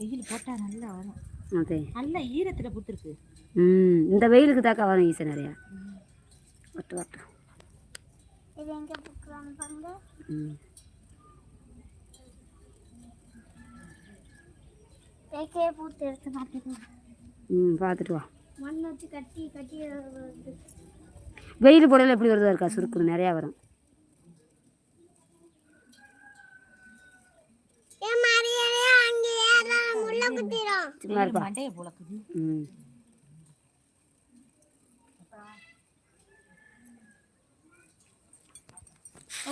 போட்டா நல்லா வரும். அதே நல்ல ஈரத்துல புத்துருக்கு. ம் இந்த வெயிலுக்கு தாக்கா வரும் ஈஸி நிறையா. ஒட்டு ஒட்டு. இது எங்க புக்குறாங்க பாருங்க. ம். தேக்கே பூத்து எடுத்து பார்த்துக்கலாம் ம் பார்த்துட்டு வா. மண் வச்சு கட்டி கட்டி. வெயில் போடையில் எப்படி வருதா இருக்கா? சுருக்குது நிறையா வரும். ஏன் சும்மா இருப்பா மண்டையை புழக்குது ம்.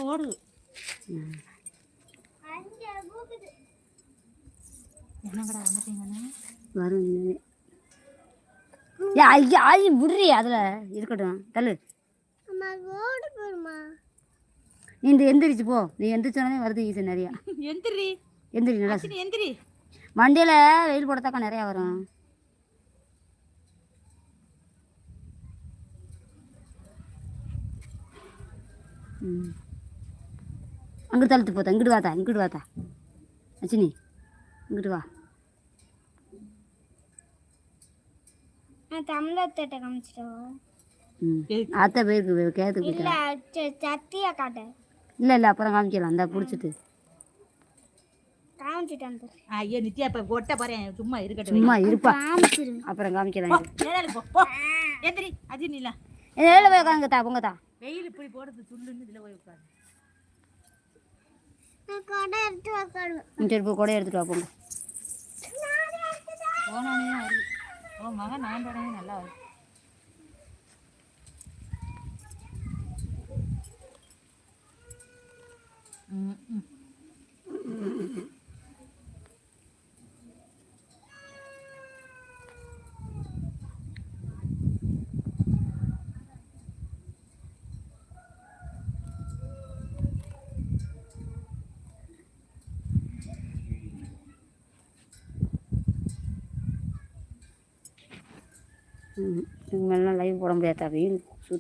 ஓடு. வரும். ஏ ஐயா ஐ விடுறி அதில். இருக்கட்டும் தள்ளு. நீ இந்த எந்திரிச்சு போ. நீ எந்திரிச்சோடனே வருது ஈஸி நிறையா. எந்திரி. எந்திரி நல்லா எந்திரி. மண்டியில் வெயில் போடத்தாக்கா நிறையா வரும். ம். அங்கிட்டு தள்ளிட்டு போத்தா இங்கிட்டு வாத்தா இங்கிட்டு வாத்தா. அச்சினி இங்கிட்டு வா. தமிழத்திட்ட காமிச்சிட்டோம் அத்தை போயிருக்கு கேத்துக்கு இல்லை இல்லை அப்புறம் காமிக்கலாம். அந்த பிடிச்சிட்டு. காமிச்சிட்டேன் பாரு. ஐயோ நித்யா இப்ப கொட்ட பாரு சும்மா இருக்கட்டும். சும்மா இருப்பா. காமிச்சிரு. அப்புறம் காமிக்கலாம் ஏதாலும் போ போ. எந்திரி போய் உட்காந்துங்கத்தா பொங்கத்தா வெயில் இப்படி போடுறது சுள்ளுன்னு இதுல போய் உட்காரு நான் கொடை எடுத்து வைக்கணும் ம், சரி போய் கூட எடுத்துட்டு வா போங்க போனோடனே வருது உன் மகன் நான் உடனே நல்லா வருது இதுக்கு மேலாம் லைவ் போட முடியாதா தம்பி.